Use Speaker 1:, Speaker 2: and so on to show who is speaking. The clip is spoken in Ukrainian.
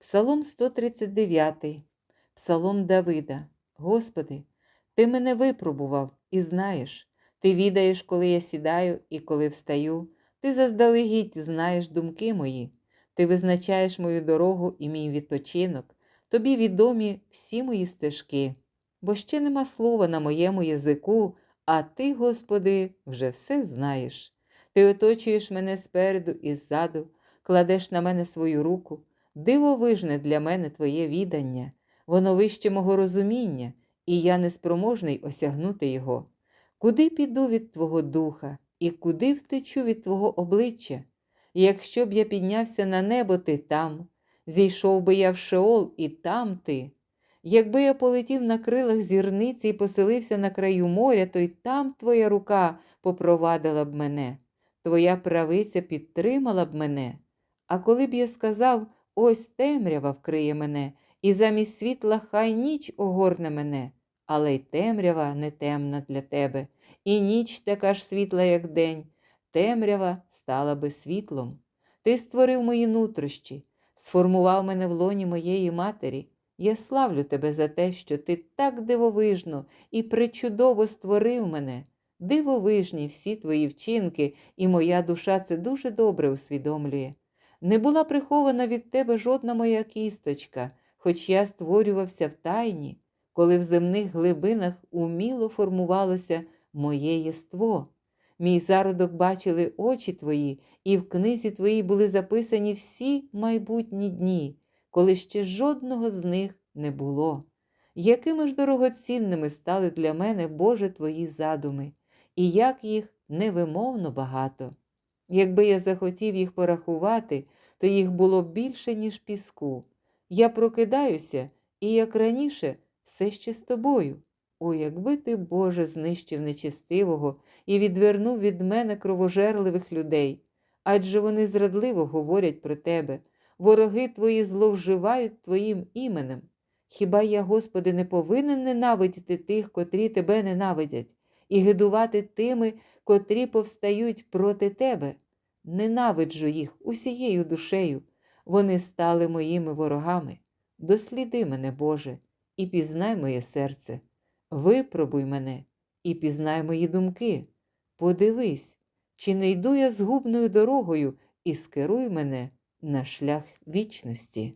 Speaker 1: Псалом 139, Псалом Давида. Господи, Ти мене випробував і знаєш, Ти відаєш, коли я сідаю і коли встаю, Ти заздалегідь знаєш думки мої, Ти визначаєш мою дорогу і мій відпочинок, Тобі відомі всі мої стежки, бо ще нема слова на моєму язику, а Ти, Господи, вже все знаєш. Ти оточуєш мене спереду і ззаду, кладеш на мене свою руку. Дивовижне для мене Твоє відання, воно вище мого розуміння, і я неспроможний осягнути його. Куди піду від Твого духа, і куди втечу від Твого обличчя? Якщо б я піднявся на небо, ти там, зійшов би я в Шеол, і там ти. Якби я полетів на крилах зірниці і поселився на краю моря, то й там Твоя рука попровадила б мене, Твоя правиця підтримала б мене. А коли б я сказав, ось темрява вкриє мене, і замість світла хай ніч огорне мене, але й темрява не темна для тебе, і ніч така ж світла, як день, темрява стала би світлом. Ти створив мої нутрощі, сформував мене в лоні моєї матері. Я славлю тебе за те, що ти так дивовижно і причудово створив мене. Дивовижні всі твої вчинки, і моя душа це дуже добре усвідомлює. Не була прихована від тебе жодна моя кісточка, хоч я створювався в тайні, коли в земних глибинах уміло формувалося моє єство. Мій зародок бачили очі твої, і в книзі твоїй були записані всі майбутні дні, коли ще жодного з них не було. Якими ж дорогоцінними стали для мене, Боже, твої задуми, і як їх невимовно багато. Якби я захотів їх порахувати, то їх було більше, ніж піску. Я прокидаюся, і, як раніше, все ще з тобою. О, якби ти, Боже, знищив нечистивого і відвернув від мене кровожерливих людей, адже вони зрадливо говорять про тебе, вороги твої зловживають твоїм іменем. Хіба я, Господи, не повинен ненавидіти тих, котрі тебе ненавидять, і гидувати тими, котрі повстають проти тебе? Ненавиджу їх усією душею, вони стали моїми ворогами. Досліди мене, Боже, і пізнай моє серце, випробуй мене і пізнай мої думки. Подивись, чи не йду я згубною дорогою і скеруй мене на шлях вічності.